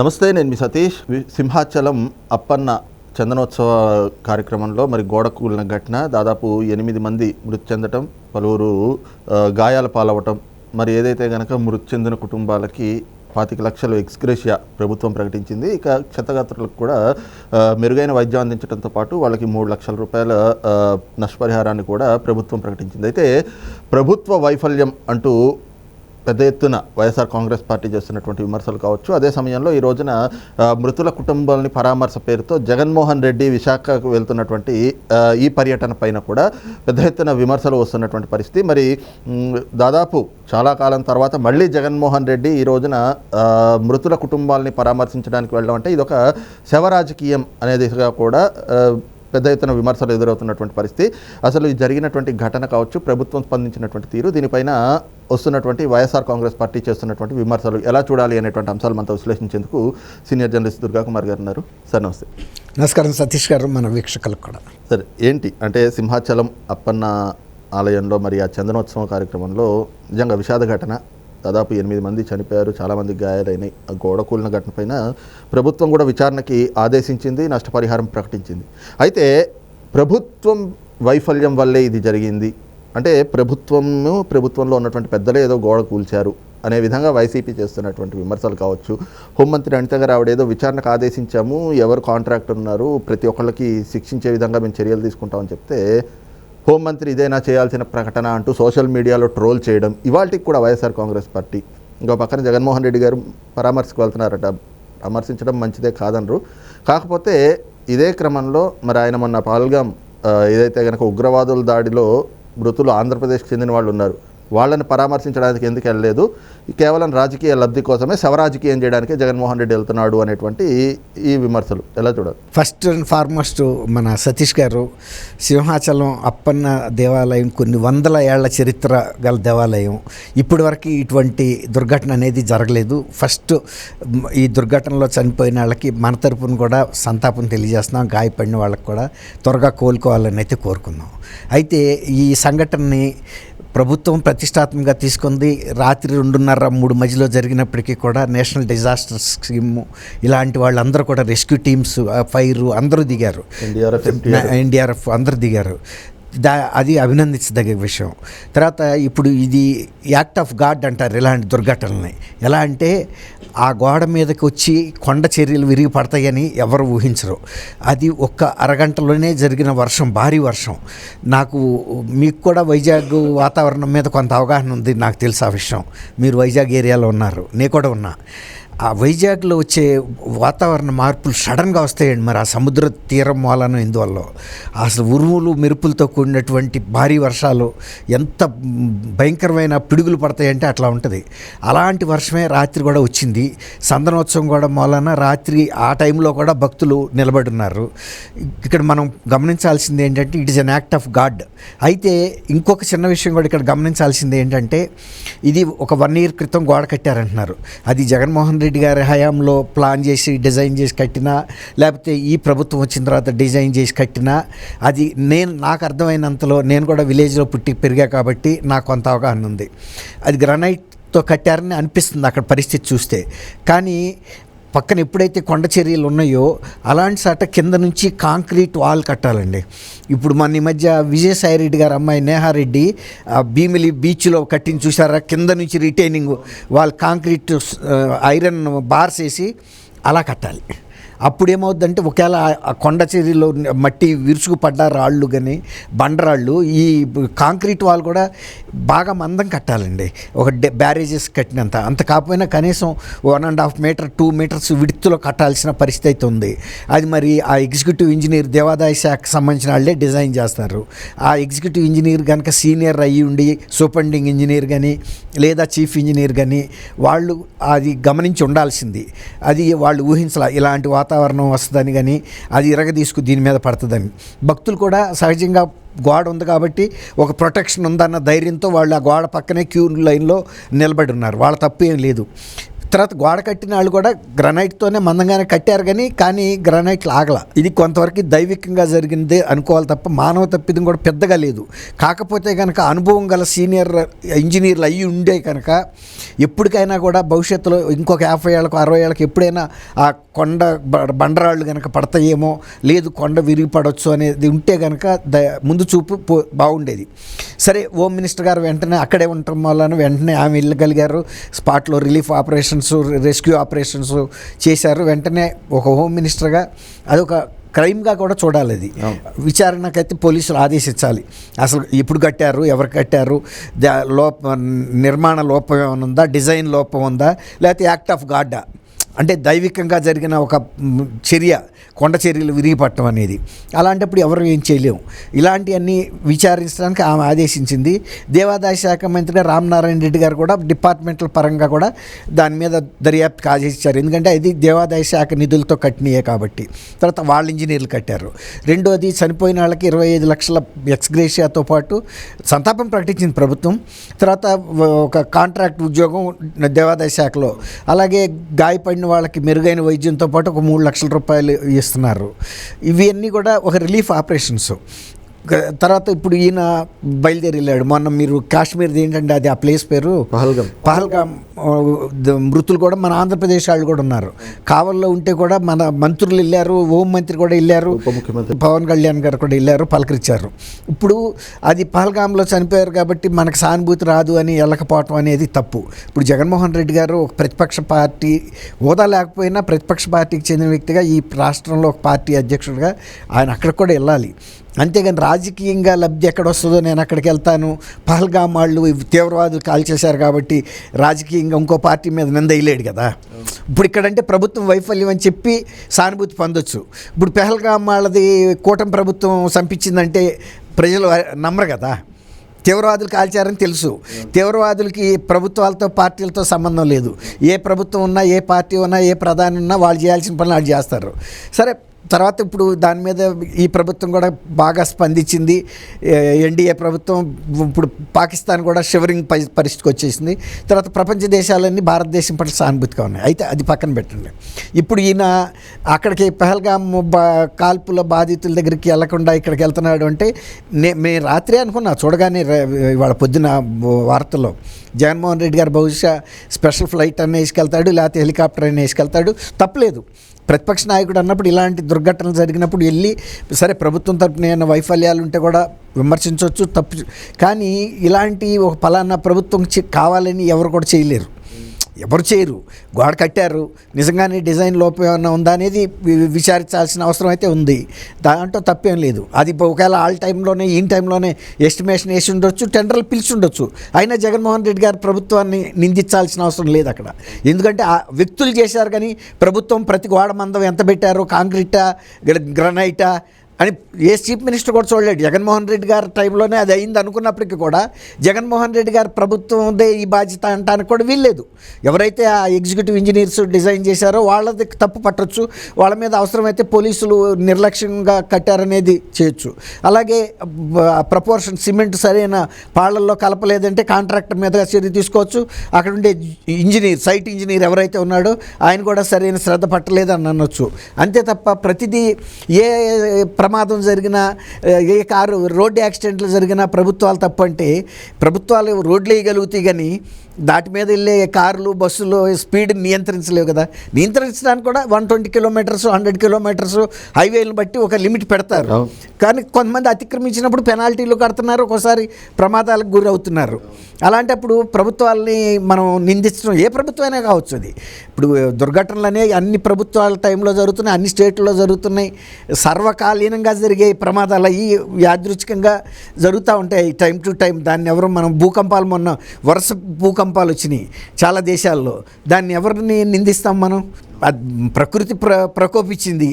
నమస్తే నేను మీ సతీష్. వి- సింహాచలం అప్పన్న చందనోత్సవ కార్యక్రమంలో మరి గోడ కూలిన ఘటన దాదాపు ఎనిమిది మంది మృతి చెందటం పలువురు గాయాల పాలవటం. మరి ఏదైతే కనుక మృతి చెందిన కుటుంబాలకి పాతిక లక్షలు ఎక్స్గ్రేషియా ప్రభుత్వం ప్రకటించింది ఇక క్షతగాత్రులకు కూడా మెరుగైన వైద్యం అందించడంతో పాటు వాళ్ళకి మూడు లక్షల రూపాయల నష్టపరిహారాన్ని కూడా ప్రభుత్వం ప్రకటించింది. అయితే ప్రభుత్వ వైఫల్యం అంటూ పెద్ద ఎత్తున వైఎస్ఆర్ కాంగ్రెస్ పార్టీ చేస్తున్నటువంటి విమర్శలు కావచ్చు. అదే సమయంలో ఈ రోజున మృతుల కుటుంబాలని పరామర్శ పేరుతో జగన్మోహన్ రెడ్డి విశాఖకు వెళ్తున్నటువంటి ఈ పర్యటన పైన కూడా పెద్ద ఎత్తున విమర్శలు వస్తున్నటువంటి పరిస్థితి. మరి దాదాపు చాలా కాలం తర్వాత మళ్ళీ జగన్మోహన్ రెడ్డి ఈ రోజున మృతుల కుటుంబాలని పరామర్శించడానికి వెళ్ళడం అంటే ఇదొక శవ రాజకీయం అనేదిగా కూడా పెద్ద ఎత్తున విమర్శలు ఎదురవుతున్నటువంటి పరిస్థితి. అసలు జరిగినటువంటి ఘటన కావచ్చు ప్రభుత్వం స్పందించినటువంటి తీరు దీనిపైన వస్తున్నటువంటి వైఎస్ఆర్ కాంగ్రెస్ పార్టీ చేస్తున్నటువంటి విమర్శలు ఎలా చూడాలి అనేటువంటి అంశాలు మనతో విశ్లేషించేందుకు సీనియర్ జర్నలిస్ట్ దుర్గా కుమార్ గారు ఉన్నారు. సార్ నమస్తే. నమస్కారం సతీష్ గారు మన వీక్షకులకు కూడా. సరే ఏంటి? అంటే సింహాచలం అప్పన్న ఆలయంలో మరి ఆ చందనోత్సవం కార్యక్రమంలో నిజంగా విషాద ఘటన దాదాపు ఎనిమిది మంది చనిపోయారు చాలామంది గాయాలైనాయి. ఆ గోడ కూలిన ఘటన పైన ప్రభుత్వం కూడా విచారణకి ఆదేశించింది నష్టపరిహారం ప్రకటించింది. అయితే ప్రభుత్వం వైఫల్యం వల్లే ఇది జరిగింది. అంటే ప్రభుత్వము ప్రభుత్వంలో ఉన్నటువంటి పెద్దలే ఏదో గోడ కూల్చారు అనే విధంగా వైసీపీ చేస్తున్నటువంటి విమర్శలు కావచ్చు. హోంమంత్రి అనిత గారు ఆవిడ ఏదో విచారణకు ఆదేశించాము ఎవరు కాంట్రాక్టర్ ఉన్నారు ప్రతి ఒక్కళ్ళకి శిక్షించే విధంగా మేము చర్యలు తీసుకుంటామని చెప్తే హోంమంత్రి ఇదేనా చేయాల్సిన ప్రకటన అంటూ సోషల్ మీడియాలో ట్రోల్ చేయడం ఇవాళకి కూడా వైఎస్ఆర్ కాంగ్రెస్ పార్టీ. ఇంకో పక్కన జగన్మోహన్ రెడ్డి గారు పరామర్శకు వెళ్తున్నారట. పరామర్శించడం మంచిదే కాదనరు. కాకపోతే ఇదే క్రమంలో మరి ఆయన మొన్న పాల్గాం ఏదైతే కనుక ఉగ్రవాదుల దాడిలో మృతులు ఆంధ్రప్రదేశ్కి చెందిన వాళ్ళు ఉన్నారు. వాళ్ళని పరామర్శించడానికి ఎందుకు వెళ్ళలేదు? కేవలం రాజకీయ లబ్ధి కోసమే శవరాజకీయం చేయడానికి జగన్మోహన్ రెడ్డి వెళ్తున్నాడు అనేటువంటి ఈ విమర్శలు. ఎలా చూడాలి? ఫస్ట్ అండ్ ఫార్మోస్ట్ మన సతీష్ గారు సింహాచలం అప్పన్న దేవాలయం కొన్ని వందల ఏళ్ళ చరిత్ర గల దేవాలయం. ఇప్పటి వరకు ఇటువంటి దుర్ఘటన అనేది జరగలేదు. ఫస్ట్ ఈ దుర్ఘటనలో చనిపోయిన వాళ్ళకి మన తరపున కూడా సంతాపం తెలియజేస్తున్నాం గాయపడిన వాళ్ళకి కూడా త్వరగా కోలుకోవాలని అయితే కోరుకుందాం అయితే ఈ సంఘటనని ప్రభుత్వం ప్రతిష్టాత్మకంగా తీసుకుంది. రాత్రి రెండున్నర మూడు మధ్యలో జరిగినప్పటికీ కూడా నేషనల్ డిజాస్టర్ స్కీమ్ ఇలాంటి వాళ్ళందరూ కూడా రెస్క్యూ టీమ్స్ ఫైర్ అందరూ దిగారు. ఎన్డీఆర్ఎఫ్ ఎన్డీఆర్ఎఫ్ అందరు దిగారు. దా అది అభినందించదగ్గ విషయం. తర్వాత ఇప్పుడు ఇది యాక్ట్ ఆఫ్ గాడ్ అంటారు ఇలాంటి దుర్ఘటనల్ని. ఎలా అంటే ఆ గోడ మీదకి వచ్చి కొండ చర్యలు విరిగి పడతాయని ఎవరు ఊహించరు. అది ఒక్క అరగంటలోనే జరిగిన వర్షం భారీ వర్షం. నాకు మీకు కూడా వైజాగ్ వాతావరణం మీద కొంత అవగాహన ఉంది నాకు తెలుసు ఆ విషయం. మీరు వైజాగ్ ఏరియాలో ఉన్నారు నేను కూడా ఉన్నా. ఆ వైజాగ్లో వచ్చే వాతావరణ మార్పులు సడన్గా వస్తాయండి మరి ఆ సముద్ర తీరం వలన ఎందువల్ల అసలు ఉరుములు మెరుపులతో కూడినటువంటి భారీ వర్షాలు ఎంత భయంకరమైన పిడుగులు పడతాయంటే అట్లా ఉంటుంది. అలాంటి వర్షమే రాత్రి కూడా వచ్చింది. సందనోత్సవం కూడా మూలన రాత్రి ఆ టైంలో కూడా భక్తులు నిలబడి ఉన్నారు ఇక్కడ మనం గమనించాల్సింది ఏంటంటే it is an act of God. అయితే ఇంకొక చిన్న విషయం కూడా ఇక్కడ గమనించాల్సింది ఏంటంటే ఇది ఒక వన్ ఇయర్ క్రితం గోడ కట్టారంటున్నారు. అది జగన్మోహన్ రెడ్డి గారి హయాంలో ప్లాన్ చేసి డిజైన్ చేసి కట్టినా లేకపోతే ఈ ప్రభుత్వం వచ్చిన తర్వాత డిజైన్ చేసి కట్టినా అది నేను నాకు అర్థమైనంతలో నేను కూడా విలేజ్లో పుట్టి పెరిగా కాబట్టి నాకు కొంత అవగాహన ఉంది. అది గ్రనైట్తో కట్టారని అనిపిస్తుంది అక్కడ పరిస్థితి చూస్తే. కానీ పక్కన ఎప్పుడైతే కొండ చర్యలు ఉన్నాయో అలాంటి సాట కింద నుంచి కాంక్రీట్ వాల్ కట్టాలండి. ఇప్పుడు మన ఈ మధ్య విజయసాయి రెడ్డి గారు అమ్మాయి నేహారెడ్డి ఆ భీమిలి బీచ్లో కట్టించి చూసారా కింద నుంచి రిటైనింగ్ వాళ్ళు కాంక్రీట్ ఐరన్ బార్స్ వేసి అలా కట్టాలి. అప్పుడు ఏమవుద్దంటే ఒకవేళ ఆ- కొండ చర్యలో మట్టి విరుచుకు పడ్డ రాళ్ళు కానీ బండరాళ్ళు ఈ కాంక్రీట్ వాళ్ళు కూడా బాగా మందం కట్టాలండి. ఒక డె బ్యారేజెస్ కట్టినంత. అంత కాకపోయినా కనీసం one and half metre two metres విడుతులో కట్టాల్సిన పరిస్థితి అయితే ఉంది. అది మరి ఆ ఎగ్జిక్యూటివ్ ఇంజనీర్ దేవాదాయ శాఖకు సంబంధించిన వాళ్ళే డిజైన్ చేస్తారు. ఆ ఎగ్జిక్యూటివ్ ఇంజనీర్ కనుక సీనియర్ అయ్యి ఉండి సూపరిండింగ్ ఇంజనీర్ కానీ లేదా చీఫ్ ఇంజనీర్ కానీ వాళ్ళు అది గమనించి ఉండాల్సింది. అది వాళ్ళు ఊహించాల. ఇలాంటి వాతావరణం వాతావరణం వస్తుందని కానీ అది ఇరగ తీసుకు దీని మీద పడుతుందని. భక్తులు కూడా సహజంగా గోడ ఉంది కాబట్టి ఒక ప్రొటెక్షన్ ఉందన్న ధైర్యంతో వాళ్ళు ఆ గోడ పక్కనే క్యూ లైన్లో నిలబడి ఉన్నారు. వాళ్ళ తప్పు ఏం లేదు. తర్వాత గోడ కట్టిన వాళ్ళు కూడా గ్రనైట్తోనే మందంగానే కట్టారు కానీ కానీ గ్రనైట్లు ఆగల. ఇది కొంతవరకు దైవికంగా జరిగిందే అనుకోవాలి తప్ప మానవ తప్పిదం కూడా పెద్దగా లేదు. కాకపోతే కనుక అనుభవం గల సీనియర్ ఇంజనీర్లు అయ్యి ఉండే కనుక ఎప్పటికైనా కూడా భవిష్యత్తులో ఇంకొక యాభై ఏళ్ళకు అరవై ఏళ్ళకి ఎప్పుడైనా ఆ కొండ బండరాళ్ళు కనుక పడతాయేమో లేదు కొండ విరిగి పడవచ్చు అనేది ఉంటే కనుక ద ముందు చూపు పో బాగుండేది. సరే హోమ్ మినిస్టర్ గారు వెంటనే అక్కడే ఉండటం వలన వెంటనే ఆమె వెళ్ళగలిగారు. స్పాట్లో రిలీఫ్ ఆపరేషన్స్ రెస్క్యూ ఆపరేషన్స్ చేశారు. వెంటనే ఒక హోమ్ మినిస్టర్గా అదొక క్రైమ్గా కూడా చూడాలి అది. విచారణకైతే పోలీసులు ఆదేశించాలి. అసలు ఎప్పుడు కట్టారు ఎవరు కట్టారు లోప నిర్మాణ లోపం ఏమైనా ఉందా డిజైన్ లోపం ఉందా లేకపోతే యాక్ట్ ఆఫ్ గాడ్డా? అంటే దైవికంగా జరిగిన ఒక చర్య కొండ చర్యలు విరిగిపట్టడం అనేది. అలాంటప్పుడు ఎవరు ఏం చేయలేము ఇలాంటివన్నీ విచారించడానికి ఆమె ఆదేశించింది. దేవాదాయ శాఖ మంత్రిగా రామనారాయణ రెడ్డి గారు కూడా డిపార్ట్మెంట్ల పరంగా కూడా దాని మీద దర్యాప్తుకు ఆదేశించారు. ఎందుకంటే అది దేవాదాయ శాఖ నిధులతో కట్టినయే కాబట్టి. తర్వాత వాళ్ళ ఇంజనీర్లు కట్టారు. రెండోది చనిపోయిన వాళ్ళకి ఇరవై ఐదు లక్షల ఎక్స్గ్రేషియాతో పాటు సంతాపం ప్రకటించింది ప్రభుత్వం. తర్వాత ఒక కాంట్రాక్ట్ ఉద్యోగం దేవాదాయ శాఖలో. అలాగే గాయపడిన వాళ్ళకి మెరుగైన వైద్యంతో పాటు ఒక మూడు లక్షల రూపాయలు ఇస్తున్నారు. ఇవన్నీ కూడా ఒక రిలీఫ్ ఆపరేషన్స్. తర్వాత ఇప్పుడు ఈయన బయలుదేరి వెళ్ళాడు మొన్న మీరు కాశ్మీర్ది ఏంటంటే అది ఆ ప్లేస్ పేరు? పహల్గం. ద- మృతులు కూడా మన ఆంధ్రప్రదేశ్ వాళ్ళు కూడా ఉన్నారు. కావల్లో ఉంటే కూడా మన మంత్రులు వెళ్ళారు హోం మంత్రి కూడా వెళ్ళారు ఉప ముఖ్యమంత్రి. పవన్ కళ్యాణ్ గారు కూడా వెళ్ళారు పలకరించారు. ఇప్పుడు అది పహల్గామ్లో చనిపోయారు కాబట్టి మనకు సానుభూతి రాదు అని వెళ్ళకపోవటం అనేది తప్పు. ఇప్పుడు జగన్మోహన్ రెడ్డి గారు ఒక ప్రతిపక్ష పార్టీ హోదా లేకపోయినా ప్రతిపక్ష పార్టీకి చెందిన వ్యక్తిగా ఈ రాష్ట్రంలో ఒక పార్టీ అధ్యక్షుడిగా ఆయన అక్కడికి కూడా వెళ్ళాలి. అంతేగాని రాజకీయంగా లబ్ధి ఎక్కడ వస్తుందో నేను అక్కడికి వెళ్తాను. పహల్గామ్ వాళ్ళు తీవ్రవాదులు కాల్ చేశారు కాబట్టి రాజకీయంగా ఇంకో పార్టీ మీద నింద వేయలేడు కదా. ఇప్పుడు ఇక్కడంటే ప్రభుత్వం వైఫల్యం అని చెప్పి సానుభూతి పొందొచ్చు. ఇప్పుడు పెహల్గామ్ వాళ్ళది కూటమి ప్రభుత్వం చంపించిందంటే ప్రజలు నమ్మరు కదా. తీవ్రవాదులు కాల్చారని తెలుసు. తీవ్రవాదులకి ప్రభుత్వాలతో పార్టీలతో సంబంధం లేదు. ఏ ప్రభుత్వం ఉన్నా ఏ పార్టీ ఉన్నా ఏ ప్రధాని ఉన్నా వాళ్ళు చేయాల్సిన పనులు వాళ్ళు చేస్తారు. సరే తర్వాత ఇప్పుడు దాని మీద ఈ ప్రభుత్వం కూడా బాగా స్పందించింది. ఎన్డీఏ ప్రభుత్వం ఇప్పుడు పాకిస్తాన్ కూడా షివరింగ్ పరి- పరిస్థితికి వచ్చేసింది. తర్వాత ప్రపంచ దేశాలన్నీ భారతదేశం పట్ల సానుభూతిగా ఉన్నాయి. అయితే అది పక్కన పెట్టండి. ఇప్పుడు ఈయన అక్కడికి పహల్గామ్ బా కాల్పుల బాధితుల దగ్గరికి వెళ్ళకుండా ఇక్కడికి వెళ్తున్నాడు అంటే నే మేము రాత్రి అనుకున్నా చూడగానే ఇవాళ పొద్దున వార్తల్లో జగన్మోహన్ రెడ్డి గారు బహుశా స్పెషల్ ఫ్లైట్ అన్న వేసుకెళ్తాడు లేకపోతే హెలికాప్టర్ అయినా వేసుకెళ్తాడు. తప్పలేదు. ప్రతిపక్ష నాయకుడు అన్నప్పుడు ఇలాంటి దుర్ఘటనలు జరిగినప్పుడు వెళ్ళి సరే ప్రభుత్వం తరపున ఏమైనా వైఫల్యాలు ఉంటే కూడా విమర్శించవచ్చు తప్పు కానీ ఇలాంటి ఒక ఫలానా ప్రభుత్వం కావాలని ఎవరు కూడా చేయలేరు. ఎవరు చేయరు. గోడ కట్టారు. నిజంగానే డిజైన్ లోపం ఏమైనా ఉందా అనేది విచారించాల్సిన అవసరం అయితే ఉంది. దాంట్లో తప్పేం లేదు. అది ఒకవేళ ఆల్ టైంలోనే ఈ టైంలోనే ఎస్టిమేషన్ వేసి ఉండొచ్చు టెండర్లు పిలిచి ఉండొచ్చు. అయినా జగన్మోహన్ రెడ్డి గారు ప్రభుత్వాన్ని నిందించాల్సిన అవసరం లేదు అక్కడ. ఎందుకంటే ఆ వ్యక్తులు చేశారు కానీ ప్రభుత్వం ప్రతి గోడ మందం ఎంత పెట్టారు కాంక్రీటా గ్ర- గ్రనైటా అని ఏ చీఫ్ మినిస్టర్ కూడా చూడలేడు. జగన్మోహన్ రెడ్డి గారి టైంలోనే అది అయింది అనుకున్నప్పటికీ కూడా జగన్మోహన్ రెడ్డి గారి ప్రభుత్వందే ఈ బాధ్యత అంటానికి కూడా వీల్లేదు. ఎవరైతే ఆ ఎగ్జిక్యూటివ్ ఇంజనీర్స్ డిజైన్ చేశారో వాళ్ళది తప్పు పట్టొచ్చు. వాళ్ళ మీద అవసరమైతే పోలీసులు నిర్లక్ష్యంగా కట్టారనేది చేయొచ్చు. అలాగే ప్రపోర్షన్ సిమెంట్ సరైన పాళ్ళల్లో కలపలేదంటే కాంట్రాక్టర్ మీదగా చర్య తీసుకోవచ్చు. అక్కడ ఉండే ఇంజనీర్ సైట్ ఇంజనీర్ ఎవరైతే ఉన్నాడో ఆయన కూడా సరైన శ్రద్ధ పట్టలేదని అనొచ్చు. అంతే తప్ప ప్రతిదీ ఏ ప్రమాదం జరిగినా ఏ కారు రోడ్డు యాక్సిడెంట్లు జరిగినా ప్రభుత్వాలు తప్పు అంటే ప్రభుత్వాలు రోడ్లు వేయగలుగుతాయి కానీ దాటి మీద వెళ్ళే కార్లు బస్సులు స్పీడ్ నియంత్రించలేవు కదా. నియంత్రించడానికి కూడా one twenty kilometres hundred kilometres హైవేలను బట్టి ఒక లిమిట్ పెడతారు. కానీ కొంతమంది అతిక్రమించినప్పుడు పెనాల్టీలు కడుతున్నారు ఒకసారి ప్రమాదాలకు గురి అవుతున్నారు అలాంటప్పుడు ప్రభుత్వాలని మనం నిందించడం ఏ ప్రభుత్వమైనా కావచ్చు అది. ఇప్పుడు దుర్ఘటనలు అనేవి అన్ని ప్రభుత్వాల టైంలో జరుగుతున్నాయి అన్ని స్టేట్లలో జరుగుతున్నాయి. సర్వకాలీనంగా జరిగే ప్రమాదాలు అవి యాదృచ్ఛికంగా జరుగుతూ ఉంటాయి టైం టు టైం. దాన్ని ఎవరు మనం భూకంపాలు మొన్న వరుస భూకంపాలు వచ్చినాయి చాలా దేశాల్లో. దాన్ని ఎవరిని నిందిస్తాం మనం? ప్రకృతి ప్ర ప్రకోపించింది.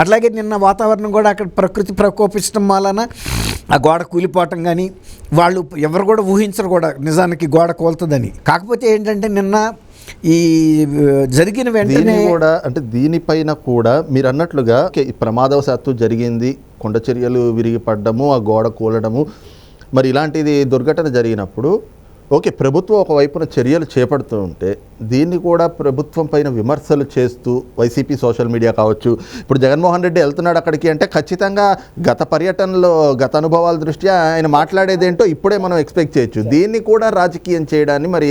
అట్లాగే నిన్న వాతావరణం కూడా అక్కడ ప్రకృతి ప్రకోపించడం వలన ఆ గోడ కూలిపోవటం కానీ వాళ్ళు ఎవరు కూడా ఊహించరు కూడా నిజానికి గోడ కోలుతుందని. కాకపోతే ఏంటంటే నిన్న ఈ జరిగిన వెంటనే దీన్ని కూడా అంటే దీనిపైన కూడా మీరు అన్నట్లుగా ప్రమాదవశాత్తు జరిగింది కొండ చర్యలు విరిగి పడ్డము ఆ గోడ కూలడము మరి ఇలాంటిది దుర్ఘటన జరిగినప్పుడు ఓకే ప్రభుత్వం ఒకవైపున చర్యలు చేపడుతూ ఉంటే దీన్ని కూడా ప్రభుత్వం పైన విమర్శలు చేస్తూ వైసీపీ సోషల్ మీడియా కావచ్చు ఇప్పుడు జగన్మోహన్ రెడ్డి వెళ్తున్నాడు అక్కడికి అంటే ఖచ్చితంగా గత పర్యటనలో గత అనుభవాల దృష్ట్యా ఆయన మాట్లాడేది ఏంటో ఇప్పుడే మనం ఎక్స్పెక్ట్ చేయొచ్చు. దీన్ని కూడా రాజకీయం చేయడాన్ని మరి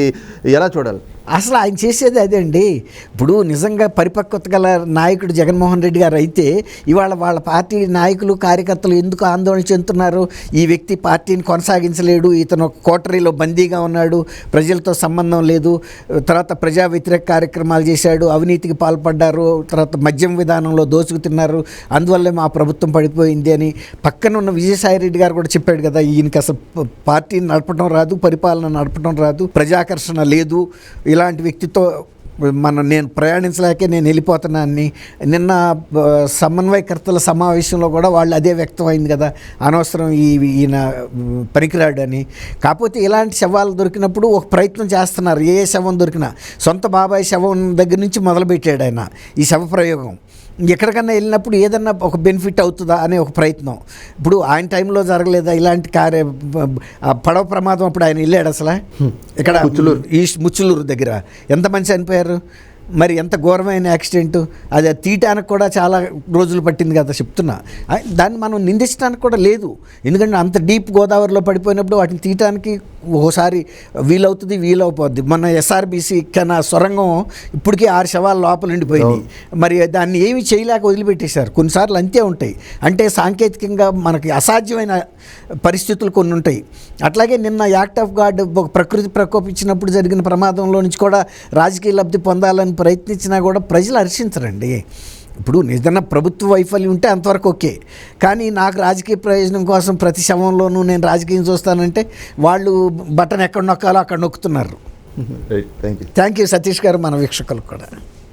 ఎలా చూడాలి? అసలు ఆయన చేసేది అదే అండి ఇప్పుడు నిజంగా పరిపక్వత గల నాయకుడు జగన్మోహన్ రెడ్డి గారు అయితే ఇవాళ వాళ్ళ పార్టీ నాయకులు కార్యకర్తలు ఎందుకు ఆందోళన చెందుతున్నారు? ఈ వ్యక్తి పార్టీని కొనసాగించలేడు ఇతను ఒక కోటరీలో బందీగా ఉన్నాడు ప్రజలతో సంబంధం లేదు తర్వాత ప్రజా వ్యతిరేక కార్యక్రమాలు చేశాడు అవినీతికి పాల్పడ్డారు తర్వాత మద్యం విధానంలో దోచుకు తిన్నారు అందువల్లే మా ప్రభుత్వం పడిపోయింది అని పక్కన ఉన్న విజయసాయి రెడ్డి గారు కూడా చెప్పాడు కదా ఈయనకి అసలు పార్టీని నడపడం రాదు పరిపాలన నడపడం రాదు ప్రజాకర్షణ లేదు ఇలాంటి వ్యక్తితో మనం నేను ప్రయాణించలేకే నేను వెళ్ళిపోతున్నానని నిన్న సమన్వయకర్తల సమావేశంలో కూడా వాళ్ళు అదే వ్యక్తమైంది కదా. అనవసరం ఈ ఈయన పనికిరాడని అని కాకపోతే ఇలాంటి శవాలు దొరికినప్పుడు ఒక ప్రయత్నం చేస్తున్నారు. ఏ శవం దొరికినా సొంత బాబాయ్ శవం దగ్గర నుంచి మొదలుపెట్టాడు ఆయన ఈ శవ ప్రయోగం. ఎక్కడికన్నా వెళ్ళినప్పుడు ఏదన్నా ఒక బెనిఫిట్ అవుతుందా అనే ఒక ప్రయత్నం. ఇప్పుడు ఆయన టైంలో జరగలేదా ఇలాంటి కార్య పడవ ప్రమాదం అప్పుడు ఆయన వెళ్ళాడు అసలు? ఇక్కడ ఈస్ట్ ముచ్చులూరు దగ్గర. ఎంతమంది చనిపోయారు? మరి ఎంత ఘోరమైన యాక్సిడెంట్? అది తీయటానికి కూడా చాలా రోజులు పట్టింది కదా చెప్తున్నా. దాన్ని మనం నిందించడానికి కూడా లేదు. ఎందుకంటే అంత డీప్ గోదావరిలో పడిపోయినప్పుడు వాటిని తీయటానికి ఓసారి వీలవుతుంది వీలవుపోద్ది మన ఎస్ఆర్బీసీ కన్నా సొరంగం ఇప్పటికీ ఆరు శవాల లోపల ఉండిపోయింది మరి దాన్ని ఏమి చేయలేక వదిలిపెట్టేశారు. కొన్నిసార్లు అంతే ఉంటాయి. అంటే సాంకేతికంగా మనకి అసాధ్యమైన పరిస్థితులు కొన్ని ఉంటాయి. అట్లాగే నిన్న యాక్ట్ ఆఫ్ గాడ్ ఒక ప్రకృతి ప్రకోపించినప్పుడు జరిగిన ప్రమాదంలో నుంచి కూడా రాజకీయ లబ్ధి పొందాలని ప్రయత్నించినా కూడా ప్రజలు హర్షించరండి. ఇప్పుడు నిజంగా ప్రభుత్వ వైఫల్యం ఉంటే అంతవరకు ఓకే. కానీ నాకు రాజకీయ ప్రయోజనం కోసం ప్రతి శవంలోనూ నేను రాజకీయం చూస్తానంటే వాళ్ళు బటన్ ఎక్కడ నొక్కాలో అక్కడ నొక్కుతున్నారు. Thank you thank you Satish గారు మన వీక్షకులకు కూడా.